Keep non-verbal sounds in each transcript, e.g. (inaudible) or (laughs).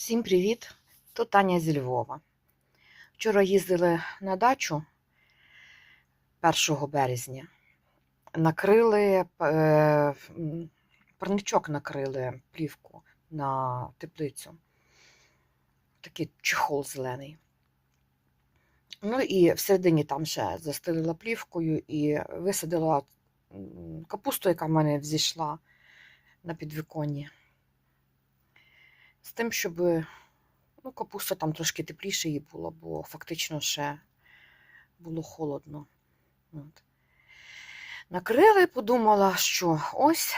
Всім привіт! Тут Таня зі Львова. Вчора їздили на дачу 1 березня. Накрили е, парничок накрили плівку на теплицю. Такий чехол зелений. Ну і всередині там ще застелила плівкою і висадила капусту, яка в мене взійшла на підвіконні. З тим, щоб ну, капуста там трошки тепліше їй було, бо фактично ще було холодно. От. Накрили, подумала, що ось,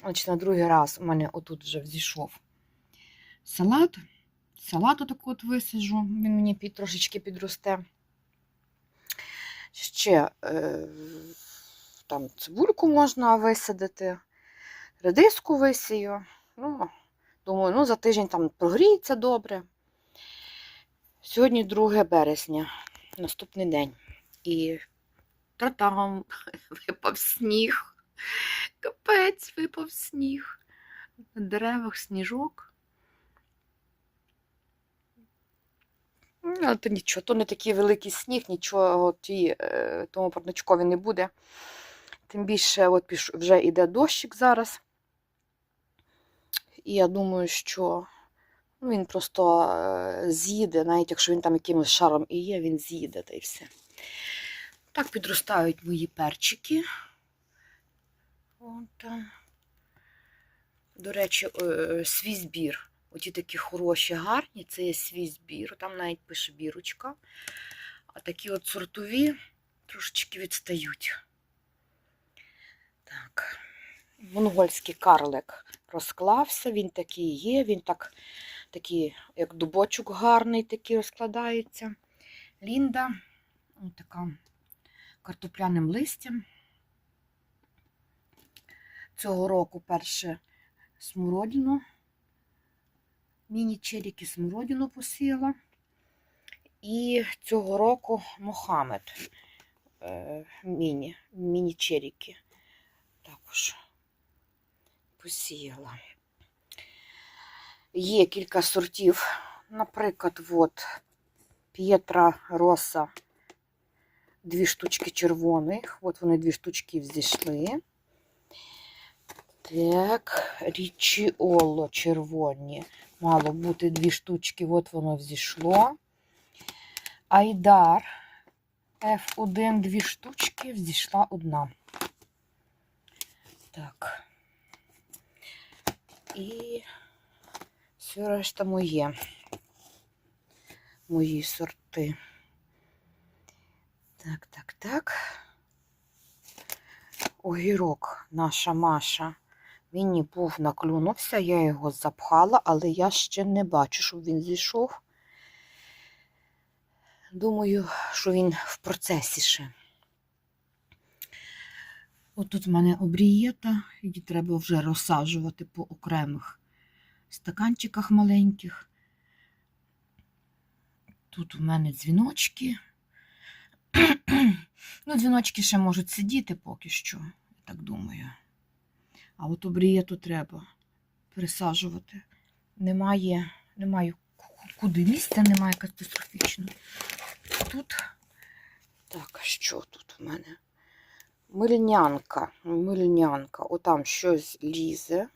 значить, на другий раз у мене отут вже взійшов салат. Салат отаку от висаджу, він мені під, трошечки підросте. Ще е, там цибульку можна висадити, редиску висію. Ну, Думаю, ну за тиждень там прогріється добре. Сьогодні 2 березня, наступний день. І та-там (laughs) випав сніг. Капець випав сніг. На деревах сніжок. Ну, то нічого, то не такий великий сніг, нічого ті, е, тому парничкові не буде. Тим більше от вже йде дощик зараз. І я думаю, що ну, він просто е, з'їде, навіть якщо він там якимось шаром і є, він з'їде та й все. Так підростають мої перчики. От. е. До речі, е, свій збір. Оті такі хороші, гарні, це є свій збір. Там навіть пише бірочка. А такі от сортові трошечки відстають. Так. Монгольський карлик розклався, він такий є, він так, такий, як дубочок гарний, такий розкладається. Лінда, ось така картопляним листям. Цього року перше смородину, міні-черіки смородину посіяла. І цього року Мохамед е, міні, міні-черіки також посіяла. Є кілька сортів, наприклад, от П'єтра Роса, дві штучки червоних, от вони дві штучки взійшли. Так, річіоло червоні. Мало бути дві штучки, от воно взійшло. Айдар F1, дві штучки, взійшла одна. Так. І все решта моє. Мої сорти. Так, так, так. Огірок наша Маша. Він був наклюнувся, я його запхала, але я ще не бачу, щоб він зійшов. Думаю, що він в процесі ще. Отут в мене обрієта, її треба вже розсаджувати по окремих стаканчиках маленьких. Тут у мене дзвіночки. (clears throat) ну, дзвіночки ще можуть сидіти поки що, я так думаю. А от обрієту треба пересаджувати. Немає, немає куди місця, немає катастрофічно. Тут, так, що тут в мене? Мильнянка, мильнянка, отам щось лізе.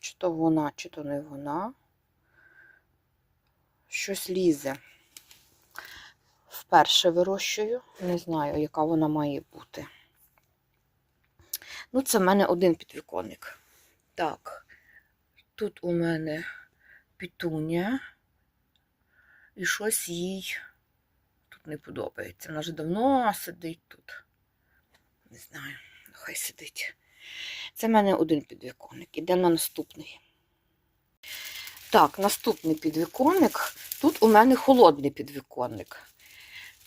Чи то вона, чи то не вона. Щось лізе. Вперше вирощую, не знаю, яка вона має бути. Ну, це в мене один підвіконник. Так, тут у мене пітуня. І щось їй тут не подобається. Вона вже давно сидить тут. Не знаю, хай сидить. Це в мене один підвіконник. Ідемо на наступний. Так, наступний підвіконник. Тут у мене холодний підвіконник.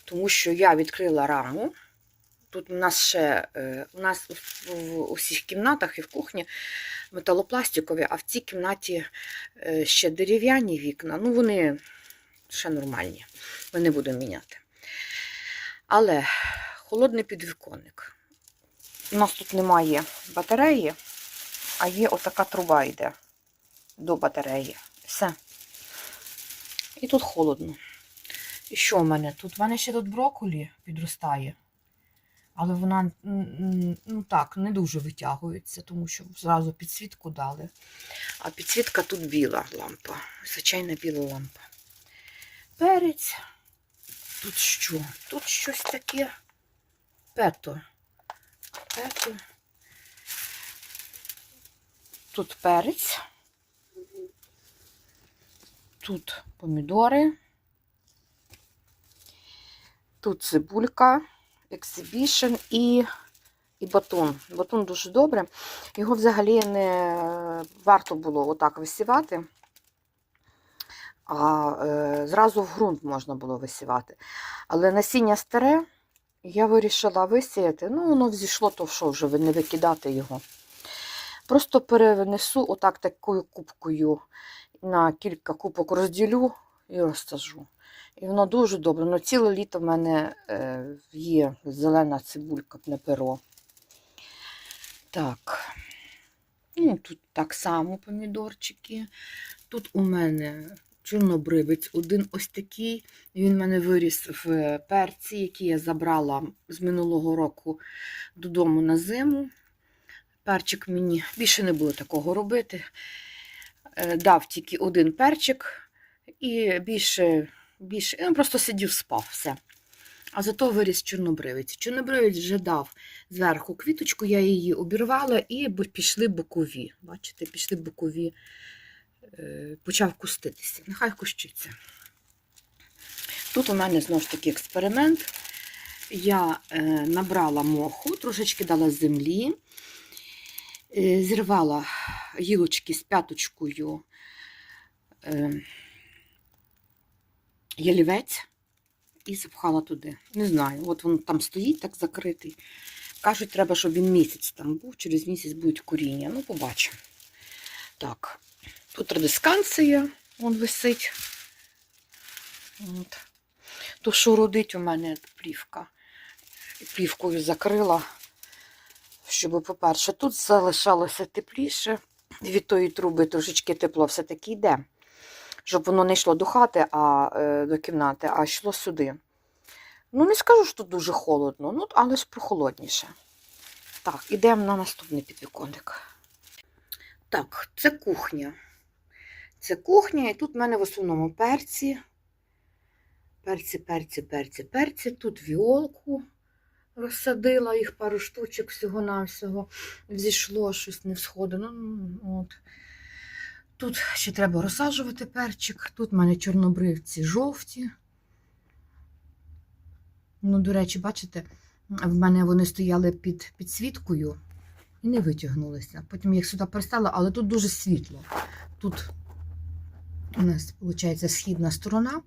Тому що я відкрила раму. Тут у нас ще е, у нас в усіх кімнатах і в кухні металопластикові, а в цій кімнаті е, ще дерев'яні вікна. Ну, вони ще нормальні. Ми не будемо міняти. Але холодний підвіконник. У нас тут немає батареї, а є отака труба йде до батареї. Все. І тут холодно. І що в мене? Тут в мене ще тут брокколі підростає. Але вона ну так, не дуже витягується, тому що зразу підсвітку дали. А підсвітка тут біла лампа. Звичайна біла лампа. Перець. Тут що? Тут щось таке. Пето. Пето. Тут перець. Тут помідори. Тут цибулька, ексибішн і, і батон. Батон дуже добре. Його взагалі не варто було отак висівати, а е, зразу в ґрунт можна було висівати. Але насіння старе я вирішила висіяти. Ну, воно взійшло, то що вже не викидати його. Просто перенесу отак такою кубкою на кілька кубок розділю і розсажу. І воно дуже добре. Ну, ціле літо в мене е, є зелена цибулька на перо. Так. Ну, тут так само помідорчики. Тут у мене чорнобривець, один ось такий. Він в мене виріс в перці, які я забрала з минулого року додому на зиму. Перчик мені більше не було такого робити. Е, Дав тільки один перчик і більше, більше він просто сидів, спав все. А зато виріс чорнобривець. Чорнобривець вже дав зверху квіточку, я її обірвала і пішли бокові. Бачите, пішли бокові, е, почав куститися. Нехай кущиться. Тут у мене знову ж таки експеримент. Я е, набрала моху, трошечки дала землі, е, зірвала гілочки з п'яточкою е, ялівець і запхала туди. Не знаю, от він там стоїть так закритий. Кажуть, треба, щоб він місяць там був, через місяць будуть коріння. Ну, побачимо. Так, тут редисканція, вон висить. То, що родить у мене плівка. Плівкою закрила, щоб, по-перше, тут залишалося тепліше. Від тої труби трошечки тепло все-таки йде. Щоб воно не йшло до хати, а е, до кімнати, а йшло сюди. Ну, не скажу, що тут дуже холодно, ну, але ж прохолодніше. Так, ідемо на наступний підвіконник. Так, це кухня. Це кухня, і тут в мене в основному перці. Перці, перці, перці, перці. Тут віолку розсадила їх пару штучок всього-навсього. Взійшло щось не всходи. Ну, от. Тут ще треба розсаджувати перчик. Тут в мене чорнобривці жовті. Ну, до речі, бачите, в мене вони стояли під підсвіткою і не витягнулися. Потім я їх сюди перестала, але тут дуже світло. Тут у нас, виходить, східна сторона.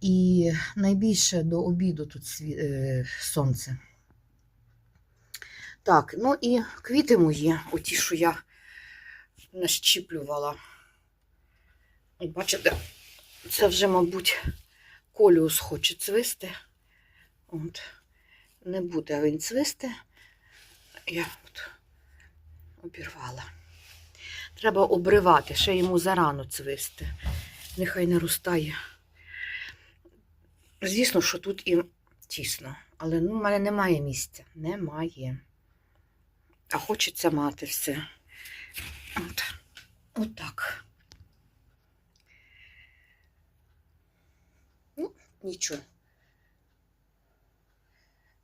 І найбільше до обіду тут е, сонце. Так, ну і квіти мої, оті, що я нащіплювала. От бачите, це вже, мабуть, коліус хоче цвисти. От. Не буде він цвисти. Я от обірвала. Треба обривати, ще йому зарано цвисти. Нехай наростає. Звісно, що тут і тісно, але ну, в мене немає місця. Немає. А хочеться мати все. От. Отак. Ну, нічого.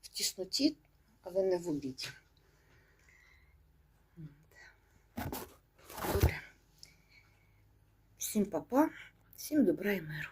В тісноті, але не в обіді. Добре. Всім папа, всім добра і миру.